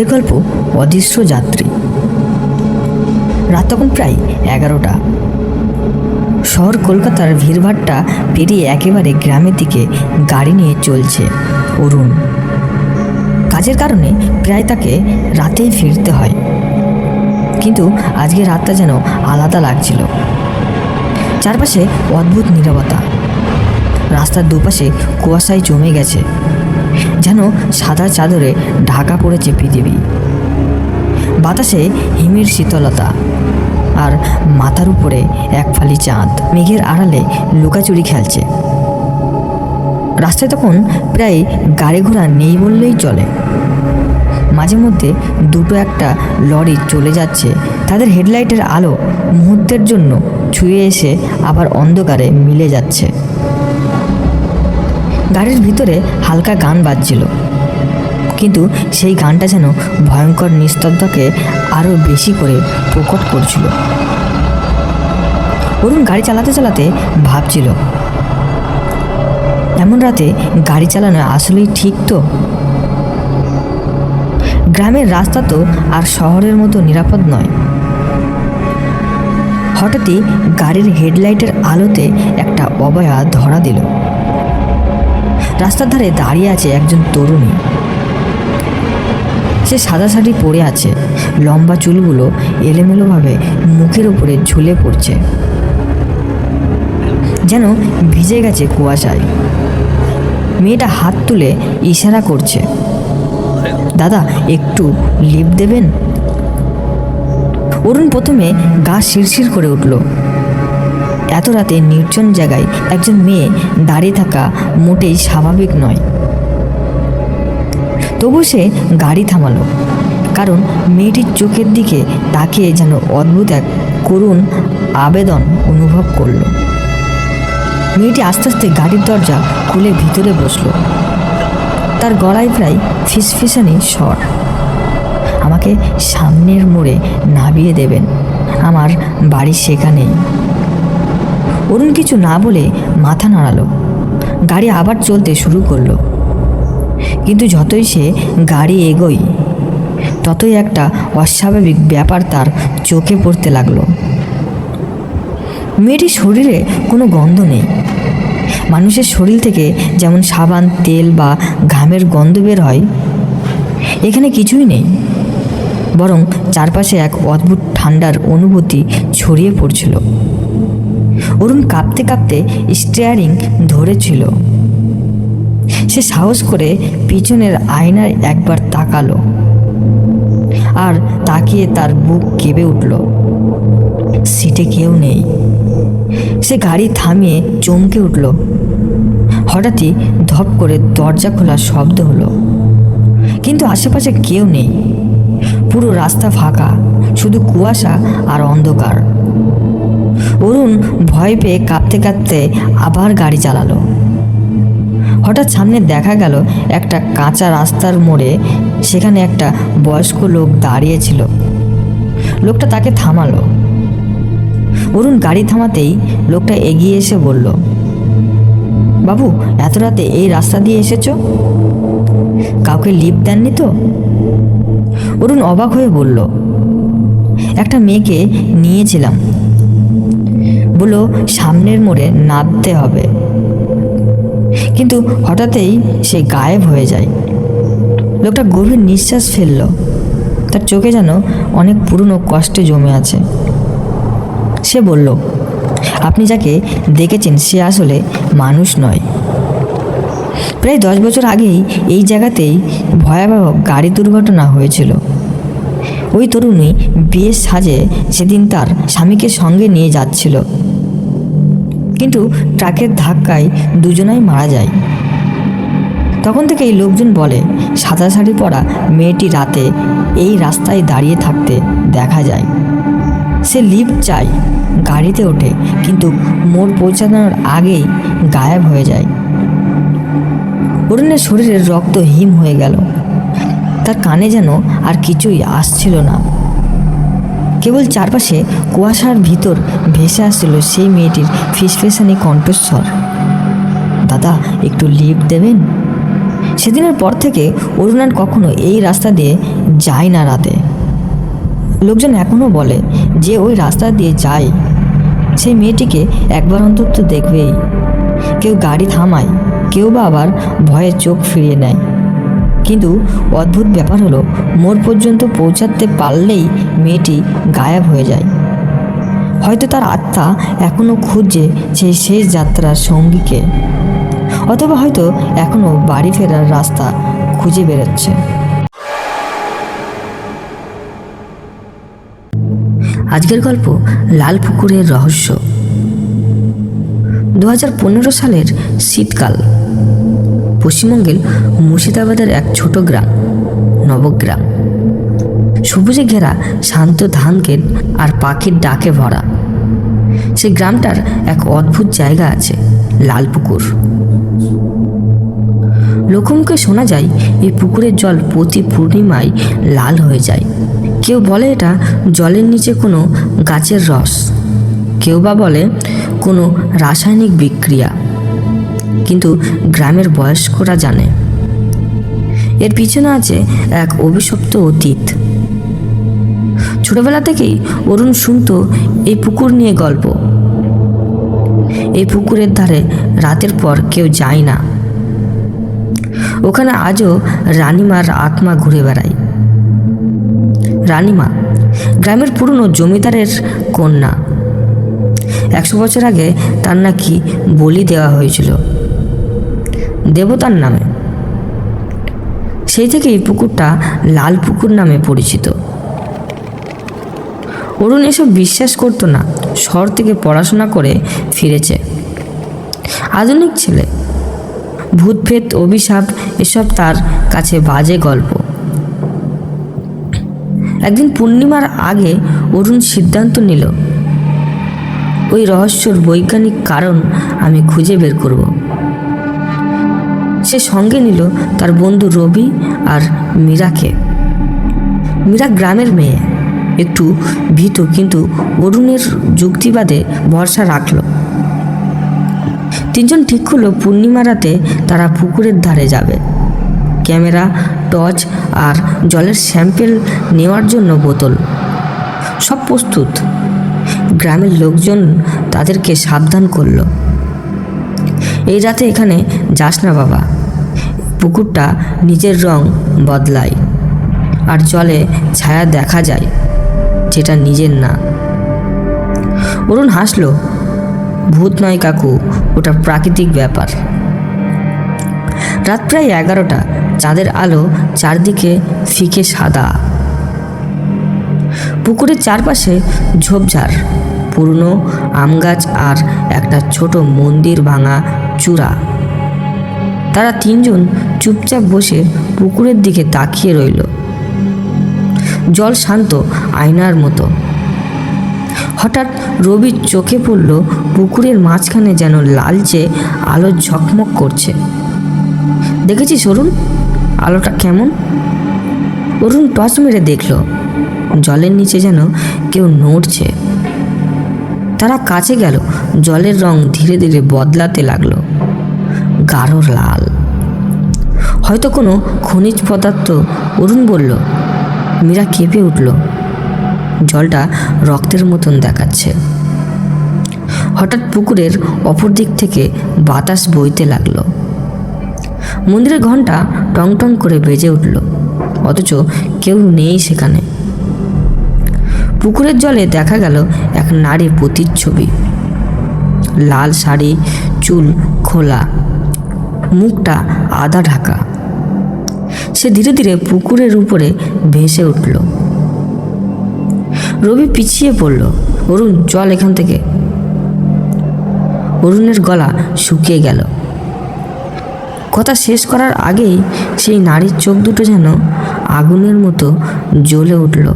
আজকের গল্প অদৃশ্য যাত্রী। রাত তখন প্রায় এগারোটা। শহর কলকাতার ভিড়ভাট্টা পেরিয়ে একেবারে গ্রামের দিকে গাড়ি নিয়ে চলছে অরুণ। কাজের কারণে প্রায় তাকে রাতেই ফিরতে হয়। কিন্তু আজকে রাতটা যেন আলাদা লাগছিল। চারপাশে অদ্ভুত নীরবতা। রাস্তার দুপাশে কুয়াশায় জমে গেছে। যেন সাদা চাদরে ঢাকা পড়েছে পৃথিবী। বাতাসে হিমের শীতলতা আর মাথার উপরে এক ফালি চাঁদ। মেঘের আড়ালে লুকাচুরি খেলছে। রাস্তায় তখন প্রায় গাড়ি ঘোড়া নেই বললেই চলে। মাঝে মধ্যে দুটো একটা লরি চলে যাচ্ছে। তাদের হেডলাইটের আলো মুহূর্তের জন্য ছুঁয়ে এসে আবার অন্ধকারে মিলে যাচ্ছে। গাড়ির ভিতরে হালকা গান বাজছিল। কিন্তু সেই গানটা যেন ভয়ঙ্কর নিস্তব্ধকে আরও বেশি করে প্রকট করছিল। অরুণ গাড়ি চালাতে চালাতে ভাবছিল, এমন রাতে গাড়ি চালানো আসলেই ঠিক তো? গ্রামের রাস্তা তো আর শহরের মতো নিরাপদ নয়। হঠাৎই গাড়ির হেডলাইটের আলোতে একটা অবয়া ধরা দিল। রাস্তার ধারে দাঁড়িয়ে আছে একজন তরুণী। সে সাদা শাড়ি পরে আছে। লম্বা চুলগুলো এলোমেলোভাবে মুখের উপরে ঝুলে পড়ছে। যেন ভিজে গেছে কুয়াশায়। মেয়েটা হাত তুলে ইশারা করছে, দাদা, একটু লিপ দেবেন? অরুণ প্রথমে গা শিরশির করে উঠল। এত রাতে নির্জন জায়গায় একজন মেয়ে দাঁড়িয়ে থাকা মোটেই স্বাভাবিক নয়। তবু সে গাড়ি থামালো, কারণ মেয়েটির চোখের দিকে তাকিয়ে যেন অদ্ভুত এক করুণ আবেদন অনুভব করল। মেয়েটি আস্তে আস্তে গাড়ির দরজা খুলে ভিতরে বসল। তার গলায় প্রায় ফিসফিসানি স্বর, আমাকে সামনের মোড়ে নামিয়ে দেবেন, আমার বাড়ি সেখানেই। অরুণ কিছু না বলে মাথা নাড়ালো। গাড়ি আবার চলতে শুরু করল। কিন্তু যতই সে গাড়ি এগোই, ততই একটা অস্বাভাবিক ব্যাপার তার চোখে পড়তে লাগল। মেয়েটির শরীরে কোনো গন্ধ নেই। মানুষের শরীর থেকে যেমন সাবান, তেল বা ঘামের গন্ধ বের হয়, এখানে কিছুই নেই। বরং চারপাশে এক অদ্ভুত ঠান্ডার অনুভূতি ছড়িয়ে পড়ছিল। অরুণ কাঁপতে কাঁপতে স্টিয়ারিং ধরেছিল। সে সাহস করে পিছনের আয়নায় একবার তাকালো আর তাকিয়ে তার বুক কেঁপে উঠল। সিটে কেউ নেই। সে গাড়ি থামিয়ে চমকে উঠল। হঠাৎই ধপ করে দরজা খোলার শব্দ হলো। কিন্তু আশেপাশে কেউ নেই। পুরো রাস্তা ফাঁকা, শুধু কুয়াশা আর অন্ধকার। অরুণ ভয় পেয়ে কাঁপতে কাঁপতে আবার গাড়ি চালালো। হঠাৎ সামনে দেখা গেল একটা কাঁচা রাস্তার মোড়ে সেখানে একটা বয়স্ক লোক দাঁড়িয়েছিল লোকটা তাকে থামালো। অরুণ গাড়ি থামাতেই লোকটা এগিয়ে এসে বলল, বাবু, এত রাতে এই রাস্তা দিয়ে এসেছ? কাউকে লিপ দেননি তো? অরুণ অবাক হয়ে বলল, একটা মেয়েকে নিয়েছিলাম। বলল সামনের মোড়ে নামতে হবে। কিন্তু হঠাৎই সে গায়েব হয়ে যায়। লোকটা গভীর নিঃশ্বাস ফেলল। তার চোখে যেন অনেক পুরনো কষ্টে জমে আছে। সে বলল, আপনি যাকে দেখেছেন সে আসলে মানুষ নয়। প্রায় দশ বছর আগেই এই জায়গাতেই ভয়াবহ গাড়ি দুর্ঘটনা হয়েছিল। ওই তরুণী বিয়ের সাজে সেদিন তার স্বামীকে সঙ্গে নিয়ে যাচ্ছিল। কিন্তু ট্রাকের ধাক্কায় দুজনাই মারা যায়। তখন থেকে এই লোকজন বলে, সাদা শাড়ি পরা মেয়েটি রাতে এই রাস্তায় দাঁড়িয়ে থাকতে দেখা যায়। সে লিফট চায়, গাড়িতে ওঠে, কিন্তু মোড় পৌঁছানোর আগেই গায়েব হয়ে যায়। অরুণের শরীরের রক্ত হিম হয়ে গেল। তার কানে যেন আর কিছুই আসছিল না। কেবল চারপাশে কুয়াশার ভিতর ভেসে আসছিল সেই মেয়েটির ফিসফিসানি কণ্ঠস্বর। দাদা, একটু লিফট দেবেন? সেদিনের পর থেকে অরুণ আর কখনো এই রাস্তা দিয়ে যায় না রাতে। লোকজন এখনও বলে যে ওই রাস্তা দিয়ে যায়। সেই মেয়েটিকে একবার অন্তত দেখবেই। কেউ গাড়ি থামায়, কেউ বা আবার ভয়ে চোখ ফিরিয়ে নেয়। কিন্তু অদ্ভুত ব্যাপার হলো, মোড় পর্যন্ত পৌঁছাতে পারলেই মেয়েটি গায়েব হয়ে যায়। হয়তো তার আত্মা এখনও খুঁজছে সেই শেষ যাত্রার সঙ্গীকে, অথবা হয়তো এখনও বাড়ি ফেরার রাস্তা খুঁজে বেরোচ্ছে। আজকের গল্প লাল পুকুরের রহস্য। দু সালের শীতকাল। পশ্চিমবঙ্গের মুর্শিদাবাদের এক ছোট গ্রাম, নবগ্রাম। সবুজে ঘেরা শান্ত ধান ক্ষেত আর পাখির ডাকে ভরা। সেই গ্রামটার এক অদ্ভুত জায়গা আছে লাল পুকুর লোকমুখে শোনা যায়, এই পুকুরের জল প্রতি পূর্ণিমায় লাল হয়ে যায়। কেউ বলে এটা জলের নিচে কোনো গাছের রস। কেউ বা বলে কোনো রাসায়নিক বিক্রিয়া। কিন্তু গ্রামের বয়স্করা জানে। এর পিছনে আছে এক অভিশপ্ত অতীত। ছোটবেলা থেকেই অরুণ শুনতো এই পুকুর নিয়ে গল্প। এই পুকুরের ধারে রাতের পর কেউ যায় না। ওখানে আজও রানীমার আত্মা ঘুরে বেড়ায়। রানীমা গ্রামের পুরনো জমিদারের কন্যা। একশো বছর আগে তার নাকি বলি দেওয়া হয়েছিল। দেবতার নামে। সেই থেকেই পুকুরটা লাল পুকুর নামে পরিচিত। অরুণ এসব বিশ্বাস করতো না, শহর থেকে পড়াশোনা করে ফিরেছে। আধুনিক ছেলে। ভূতভেদ অভিশাপ, এসব তার কাছে বাজে গল্প। একদিন পূর্ণিমার আগে অরুণ সিদ্ধান্ত নিল, ওই রহস্যর বৈজ্ঞানিক কারণ আমি খুঁজে বের করব। সে সঙ্গে নিল তার বন্ধু রবি আর মীরাকে। মীরা গ্রামের মেয়ে। একটু ভীত কিন্তু অরুণের যুক্তিবাদে ভরসা রাখল। তিনজন ঠিক করল পূর্ণিমা রাতে তারা পুকুরের ধারে যাবে। ক্যামেরা, টর্চ আর জলের স্যাম্পেল নেওয়ার জন্য বোতল। সব প্রস্তুত। গ্রামের লোকজন তাদেরকে সাবধান করল। এই রাতে এখানে যাস না বাবা। পুকুরটা নিজের রং বদলায় আর জলে ছায়া দেখা যায় যেটা নিজের না। অরুণ হাসলো, ভূত নয় কাকু, ওটা প্রাকৃতিক ব্যাপার। রাত প্রায় এগারোটা, চাঁদের আলো চারদিকে ফিকে সাদা। পুকুরের চারপাশে ঝোপঝাড়, পুরনো আম গাছ আর একটা ছোট মন্দির ভাঙা চূড়া তারা তিনজন চুপচাপ বসে পুকুরের দিকে তাকিয়ে রইল। জল শান্ত আয়নার মতো। হঠাৎ রবির চোখে পড়ল পুকুরের মাঝখানে যেন লালচে আলো ঝকমক করছে। দেখেছিস অরুণ? আলোটা কেমন? অরুণ টর্চ মেরে দেখল, জলের নিচে যেন কেউ নড়ছে। তারা কাছে গেল, জলের রং ধীরে ধীরে বদলাতে লাগল। গাঢ় লাল। হয়তো কোনো খনিজ পদার্থ, অরুণ বলল, মীরা কেঁপে উঠল। জলটা রক্তের মতন দেখাচ্ছে। হঠাৎ পুকুরের অপর দিক থেকে বাতাস বইতে লাগল। মন্দিরের ঘণ্টা টং টং করে বেজে উঠল, অথচ কেউ নেই সেখানে। পুকুরের জলে দেখা গেল এক নারীর প্রতিচ্ছবি। লাল শাড়ি, চুল খোলা মুখটা আধা ঢাকা। সে ধীরে ধীরে পুকুরের উপরে ভেসে উঠল। রবি পিছিয়ে পড়ল। অরুণ, চল এখান থেকে। অরুণের গলা শুকিয়ে গেল। কথা শেষ করার আগেই সেই নারীর চোখ দুটো যেন আগুনের মতো জ্বলে উঠল।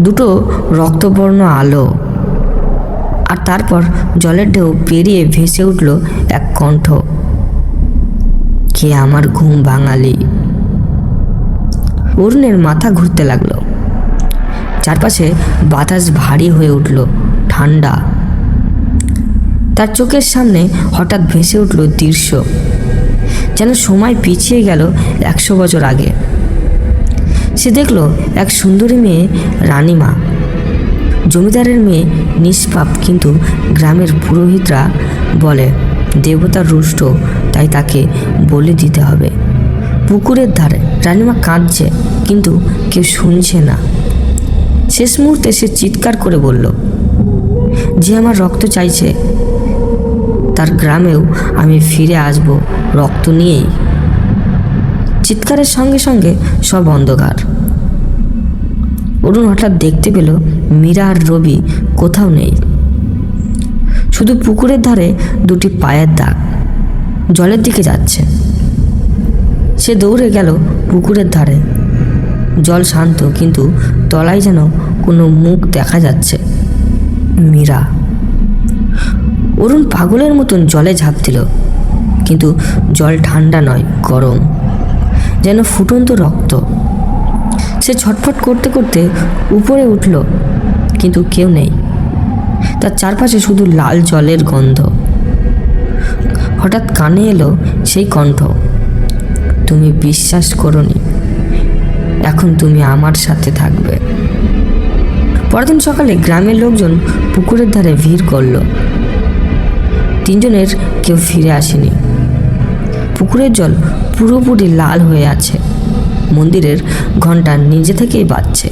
দুটো রক্তবর্ণ আলো আর তারপর জলের ঢেউ পেরিয়ে ভেসে উঠল এক কণ্ঠ। কে আমার ঘুম বাঙালি অরুণের মাথা ঘুরতে লাগল। চারপাশে বাতাস ভারী হয়ে উঠল, ঠান্ডা। তার চোখের সামনে হঠাৎ ভেসে উঠল দৃশ্য, যেন সময় পিছিয়ে গেল একশো বছর আগে। সে দেখল এক সুন্দরী মেয়ে রানীমা। জমিদারের মেয়ে নিষ্পাপ কিন্তু গ্রামের পুরোহিতরা বলে দেবতার রুষ্ট, তাই তাকে বলে দিতে হবে। পুকুরের ধারে রানিমা কাঁদছে, কিন্তু কেউ শুনছে না। শেষ মুহূর্তে সে চিৎকার করে বলল, যে আমার রক্ত চাইছে, তার গ্রামেও আমি ফিরে আসব, রক্ত নিয়েই। চিৎকারের সঙ্গে সঙ্গে সব অন্ধকার। অরুণ হঠাৎ দেখতে পেল মীরা আর রবি কোথাও নেই। শুধু পুকুরের ধারে দুটি পায়ের দাগ। জলের দিকে যাচ্ছে। সে দৌড়ে গেল পুকুরের ধারে। জল শান্ত, কিন্তু তলায় যেন কোনো মুখ দেখা যাচ্ছে। মীরা। অরুণ পাগলের মতন জলে ঝাঁপ দিল, কিন্তু জল ঠান্ডা নয়, গরম। যেন ফুটন্ত রক্ত। সে ছটফট করতে করতে উপরে উঠল, কিন্তু কেউ নেই। তার চারপাশে শুধু লাল জলের গন্ধ। হঠাৎ কানে এলো সেই কণ্ঠ, তুমি বিশ্বাস করনি, এখন তুমি আমার সাথে থাকবে। পরদিন সকালে গ্রামের লোকজন পুকুরের ধারে ভিড় করল। তিনজনের কেউ ফিরে আসেনি। পুকুরের জল পুরোপুরি লাল হয়ে আছে। মন্দিরের ঘণ্টা নিজে থেকেই বাজছে।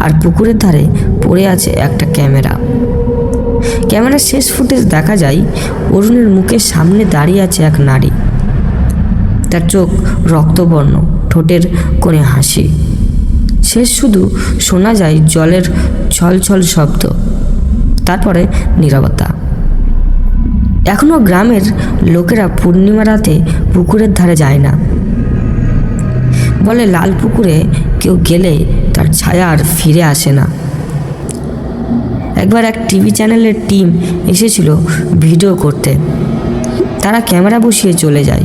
আর পুকুরের ধারে পড়ে আছে একটা ক্যামেরা। ক্যামেরার শেষ ফুটেজ দেখা যায় অরুণের মুখের সামনে দাঁড়িয়ে আছে এক নারী। তার চোখ রক্তবর্ণ, ঠোঁটের কোণে হাসি। শেষ শুধু শোনা যায় জলের ছলছল শব্দ, তারপরে নীরবতা। এখনও গ্রামের লোকেরা পূর্ণিমা রাতে পুকুরের ধারে যায় না। বলে লাল পুকুরে কেউ গেলে তার ছায়া আর ফিরে আসে না। একবার এক টিভি চ্যানেলের টিম এসেছিল ভিডিও করতে। তারা ক্যামেরা বসিয়ে চলে যায়।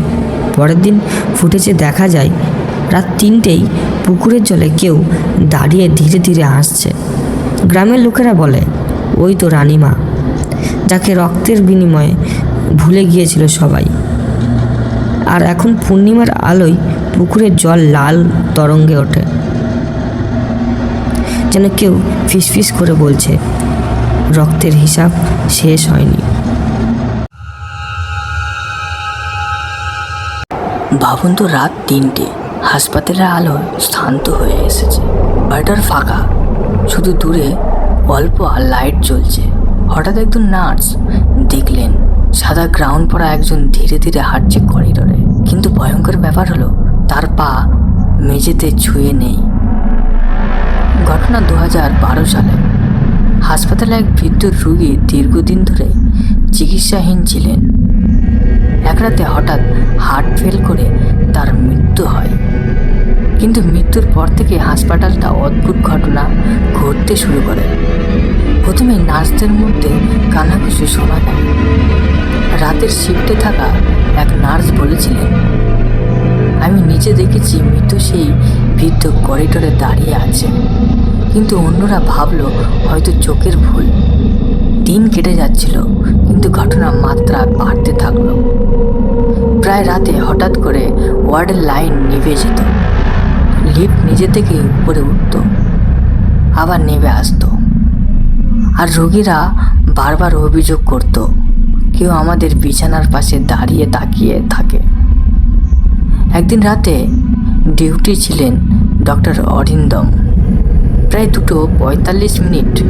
পরের দিন ফুটেজে দেখা যায়, রাত তিনটেই পুকুরের জলে কেউ দাঁড়িয়ে ধীরে ধীরে আসছে গ্রামের লোকেরা বলে, ওই তো রানীমা, যাকে রক্তের বিনিময়ে ভুলে গিয়েছিল সবাই। আর এখন পূর্ণিমার আলোয় পুকুরের জল লাল তরঙ্গে ওঠে। যেন কেউ ফিসফিস করে বলছে, রক্তের হিসাব শেষ হয়নি। ভাবুন তো রাত তিনটে, হাসপাতালের আলো শান্ত হয়ে এসেছে। বাড়িটার ফাঁকা, শুধু দূরে অল্প লাইট জ্বলছে। হঠাৎ একজন নার্স দেখলেন, সাদা গ্রাউন্ড পরা একজন ধীরে ধীরে হাঁটছে করিডোরে। কিন্তু ভয়ঙ্কর ব্যাপার হলো তার পা মেঝেতে ছুঁয়ে নেই। ঘটনা দু হাজার বারো সালে। হাসপাতালে এক বৃদ্ধ রোগী দীর্ঘদিন ধরে চিকিৎসাহীন ছিলেন। এক রাতে হঠাৎ হার্ট ফেল করে তার মৃত্যু হয়। কিন্তু মৃত্যুর পর থেকে হাসপাতালটা অদ্ভুত ঘটনা ঘটতে শুরু করে। প্রথমে নার্সদের মধ্যে কানাঘুষি শোনা যায়। রাতের শিফটে থাকা এক নার্স বলেছিলেন আমি নিচে দেখেছি মৃত সেই বৃদ্ধ করিডোরে দাঁড়িয়ে আছে। কিন্তু অন্যরা ভাবল হয়তো চোখের ভুল। দিন কেটে যাচ্ছিল, কিন্তু ঘটনার মাত্রা বাড়তে থাকল। প্রায় রাতে হঠাৎ করে ওয়ার্ডের লাইন নিভে যেত। লিফট নিজে থেকে উপরে উঠত, আবার নেমে আসতো। আর রোগীরা বারবার অভিযোগ করত, কেউ আমাদের বিছানার পাশে দাঁড়িয়ে তাকিয়ে থাকে। একদিন রাতে ডিউটি ছিলেন ডক্টর অরিন্দম। প্রায় দুটো পঁয়তাল্লিশ মিনিট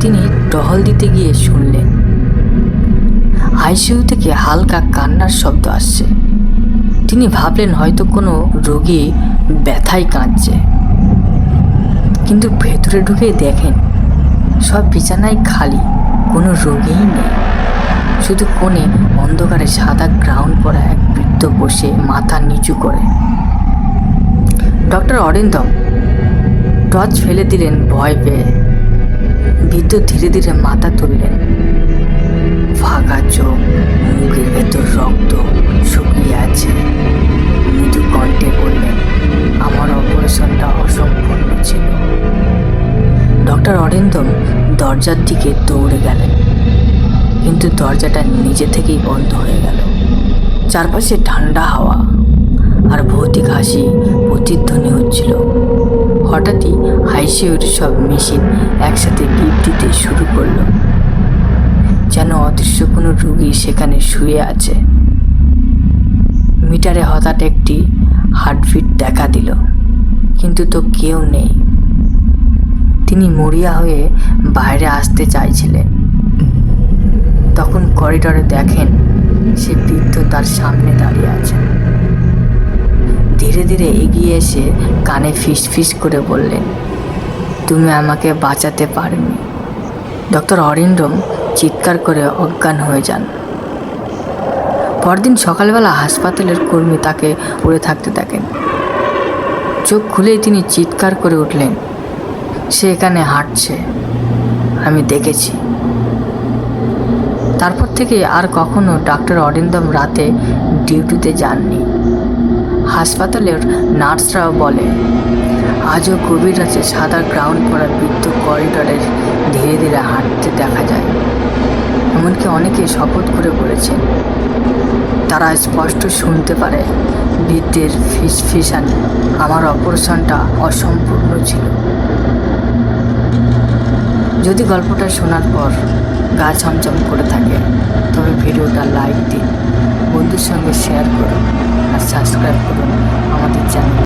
তিনি টহল দিতে গিয়ে শুনলেন। আইসিইউ থেকে হালকা কান্নার শব্দ আসছে। তিনি ভাবলেন হয়তো কোনো রোগী ব্যথায় কাঁদছে। কিন্তু ভেতরে ঢুকে দেখেন, সব বিছানায় খালি, কোনো রোগীই নেই। শুধু কোণে অন্ধকারে সাদা গ্রাউন্ড পরা এক বৃদ্ধ বসে মাথা নিচু করে। ডক্টর অরিন্দম, টর্চ ফেলে দিলেন ভয় পেয়ে। বৃদ্ধ ধীরে ধীরে মাথা তুললেন। ফাঁকা চোখ, মুখের ভেতর রক্ত শুকিয়ে আছে। মৃদু কণ্ঠে বললেন, আমার অপারেশনটা অসম্পূর্ণ ছিল। ডক্টর অরিন্দম দরজার দিকে দৌড়ে গেলেন। কিন্তু দরজাটা নিজে থেকেই বন্ধ হয়ে গেল। চারপাশে ঠান্ডা হাওয়া আর ভৌতিক হাসি প্রতিধ্বনি হচ্ছিল। হঠাৎই আইসিইউর সব মেশিন একসাথে বিপ দিতে শুরু করল। যেন অদৃশ্য কোনো রুগী সেখানে শুয়ে আছে। মিটারে হঠাৎ একটি হার্টবিট দেখা দিল, কিন্তু তো কেউ নেই। তিনি মরিয়া হয়ে বাইরে আসতে চাইছিলেন। তখন করিডরে দেখেন সে বৃদ্ধ তার সামনে দাঁড়িয়ে আছে ধীরে ধীরে এগিয়ে এসে কানে ফিস ফিস করে বললেন, তুমি আমাকে বাঁচাতে পারনি। ডক্টর অরিন্ডম চিৎকার করে অজ্ঞান হয়ে যান। পরদিন সকালবেলা হাসপাতালের কর্মী তাকে পড়ে থাকতে দেখেন। চোখ খুলেই তিনি চিৎকার করে উঠলেন, সে এখানে হাঁটছে, আমি দেখেছি। তারপর থেকে আর কখনো ডাক্তার অরিন্দম রাতে ডিউটিতে যাননি। হাসপাতালের নার্সরাও বলে, আজও গভীর রাতে সাদা গ্রাউন্ড করা বৃদ্ধ করিডরের ধীরে ধীরে হাঁটতে দেখা যায়। এমনকি অনেকে শপথ করে বলেছেন, তারা স্পষ্ট শুনতে পারে, বৃদ্ধের ফিস ফিসান আমার অপারেশনটা অসম্পূর্ণ ছিল। যদি গল্পটা শোনার পর গা ছমছম করে থাকে। তবে ভিডিওটা লাইক দিন, বন্ধুর সঙ্গে শেয়ার করুন আর সাবস্ক্রাইব করুন আমাদের চ্যানেল